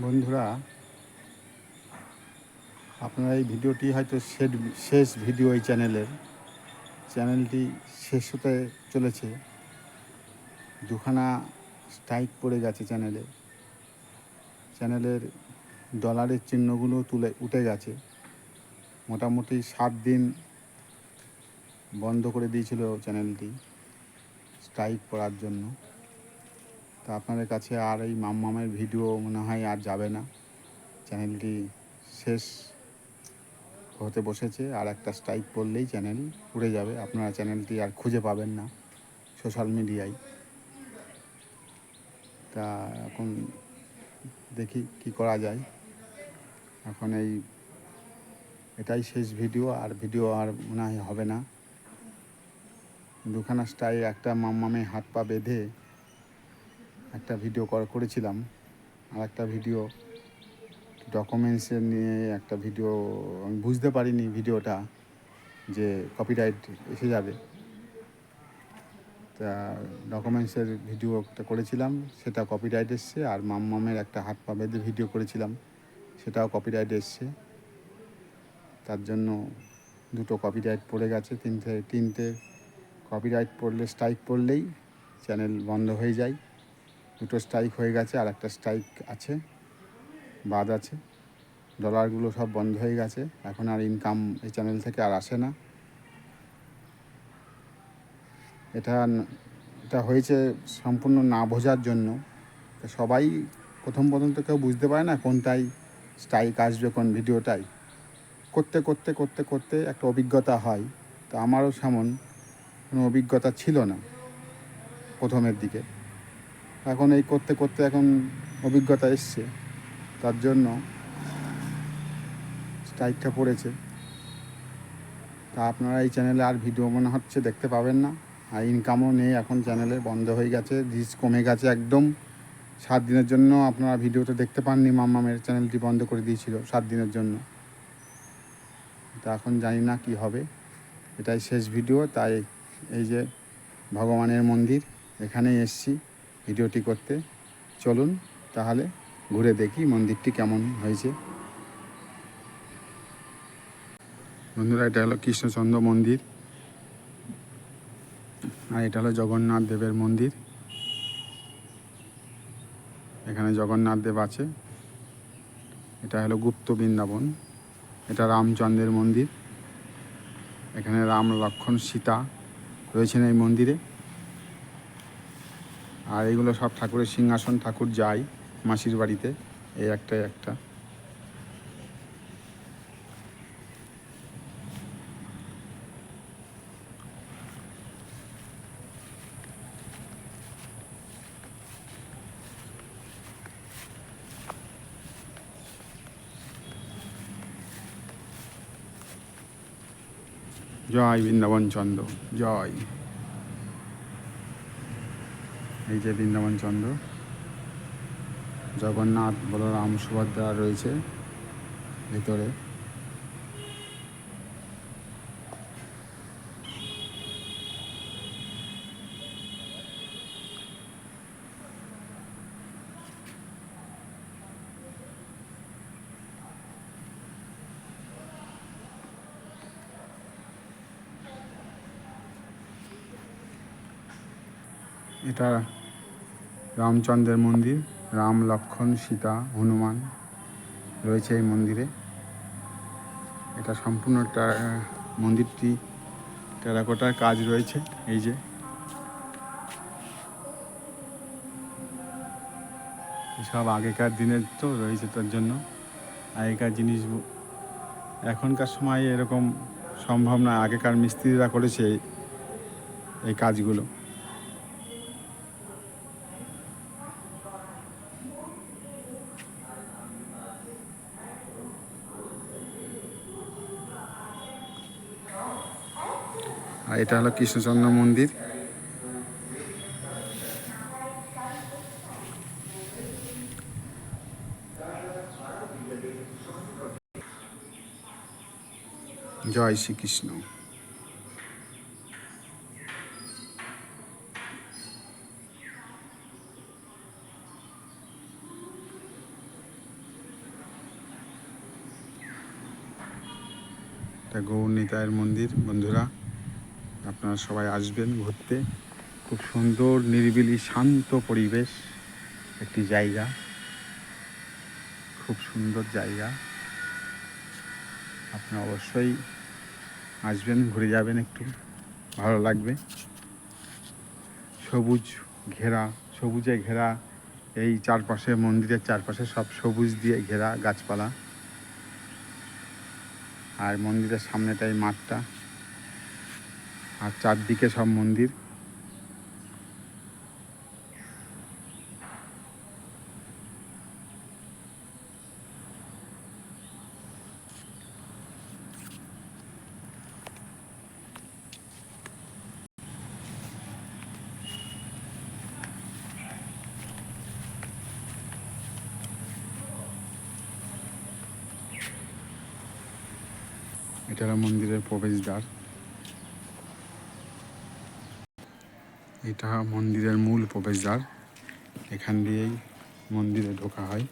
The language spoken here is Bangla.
বন্ধুরা, আপনারা এই ভিডিওটি হয়তো শেষ- শেষ ভিডিও এই চ্যানেলের। চ্যানেলটি শেষ হতে চলেছে। দুখানা স্ট্রাইক পড়ে গেছে চ্যানেলে। চ্যানেলের ডলারের চিহ্নগুলো তুলে উঠে গেছে। মোটামুটি সাত দিন বন্ধ করে দিয়েছিল চ্যানেলটি স্ট্রাইক পড়ার জন্য। তা আপনাদের কাছে আর এই মাম্মামের ভিডিও মনে হয় আর যাবে না। চ্যানেলটি শেষ হতে বসেছে। আর একটা স্ট্রাইক পড়লেই চ্যানেল উড়ে যাবে। আপনারা চ্যানেলটি আর খুঁজে পাবেন না সোশ্যাল মিডিয়ায়। তা এখন দেখি কি করা যায়। এখন এই এটাই শেষ ভিডিও। আর ভিডিও আর মনে হয় হবে না। দুখানা স্টাইল একটা মাম্মামে হাত পা বেঁধে একটা ভিডিও কর, করেছিলাম। আর একটা ভিডিও ডকুমেন্টসের নিয়ে একটা ভিডিও আমি বুঝতে পারিনি ভিডিওটা যে কপিরাইট এসে যাবে। তা ডকুমেন্টসের ভিডিও একটা করেছিলাম, সেটা কপিরাইট এসছে, আর মাম্মামের একটা হাত পা বেঁধে ভিডিও করেছিলাম, সেটাও কপিরাইট এসছে। তার জন্য দুটো কপিরাইট পড়ে গেছে, তিনটে তিনটে কপিরাইট পড়লে স্ট্রাইক পড়লেই চ্যানেল বন্ধ হয়ে যায়। দুটো স্ট্রাইক হয়ে গেছে, আর একটা স্ট্রাইক আছে, বাদ আছে। ডলারগুলো সব বন্ধ হয়ে গেছে, এখন আর ইনকাম এই চ্যানেল থেকে আর আসে না। এটা এটা হয়েছে সম্পূর্ণ না বোঝার জন্য। সবাই প্রথম প্রথম তো কেউ বুঝতে পারে না কোনটাই স্ট্রাইক আসবে কোন ভিডিওটাই করতে করতে করতে করতে একটা অভিজ্ঞতা হয়। তো আমারও সেমন, কোনো অভিজ্ঞতা ছিল না প্রথমের দিকে। এখন এই করতে করতে এখন অভিজ্ঞতা এসছে, তার জন্য স্ট্রাইকটা পড়েছে। তা আপনারা এই চ্যানেলে আর ভিডিও মনে হচ্ছে দেখতে পাবেন না। আর ইনকামও নেই এখন চ্যানেলে, বন্ধ হয়ে গেছে রিচ কমে গেছে একদম। সাত দিনের জন্য আপনারা ভিডিওটা দেখতে পাননি, মাম্মামের চ্যানেলটি বন্ধ করে দিয়েছিল সাত দিনের জন্য। তা এখন জানি না কি হবে। এটাই শেষ ভিডিও, তাই এই যে ভগবানের মন্দির, এখানেই এসছি। ভিডিওটি করতে চলুন তাহলে ঘুরে দেখি মন্দিরটি কেমন হয়েছে। বন্ধুরা, এটা হলো কৃষ্ণচন্দ্র মন্দির আর এটা হলো জগন্নাথ দেবের মন্দির। এখানে জগন্নাথ দেব আছে। এটা হলো গুপ্ত বৃন্দাবন। এটা রামচন্দ্রের মন্দির। এখানে রাম লক্ষ্মণ সীতা রয়েছেন এই মন্দিরে। আর এগুলো সব ঠাকুরের সিংহাসন, ঠাকুর যায় মাসির বাড়িতে, এই একটা একটা। জয় বৃন্দাবন চন্দ্র, জয়। এই যে বৃন্দাবন চন্দ্র জগন্নাথ বলরাম সুভদ্রা রয়েছে ভিতরে। এটা রামচন্দ্রের মন্দির, রাম লক্ষ্মণ সীতা, হনুমান রয়েছে এই মন্দিরে। এটা সম্পূর্ণ মন্দিরটি টেরাকোটার কাজ রয়েছে, এই যে। সব আগেকার দিনের তো রয়েছে তার জন্য। আগেকার জিনিস এখনকার সময় এরকম সম্ভব না, আগেকার মিস্ত্রিরা করেছে এই কাজগুলো। আর এটা হলো কৃষ্ণচন্দ্র মন্দির। জয় শ্রীকৃষ্ণ। গৌর নিতায়ের মন্দির বন্ধুরা। আপনারা সবাই আসবেন ঘুরতে। খুব সুন্দর, নিরিবিলি, শান্ত পরিবেশ একটি জায়গা। খুব সুন্দর জায়গা। আপনারা অবশ্যই আসবেন, ঘুরে যাবেন একটু। ভালো লাগবে। সবুজ ঘেরা, সবুজে ঘেরা এই চারপাশে, মন্দিরের চারপাশে সব সবুজ দিয়ে ঘেরা গাছপালা। আর মন্দিরের সামনেটাই মাঠটা। আর চারদিকে সব মন্দির। এটা মন্দিরের প্রবেশদ্বার। এটা মন্দিরের মূল প্রবেশদ্বার। এখান দিয়েই মন্দিরে ঢোকা হয়।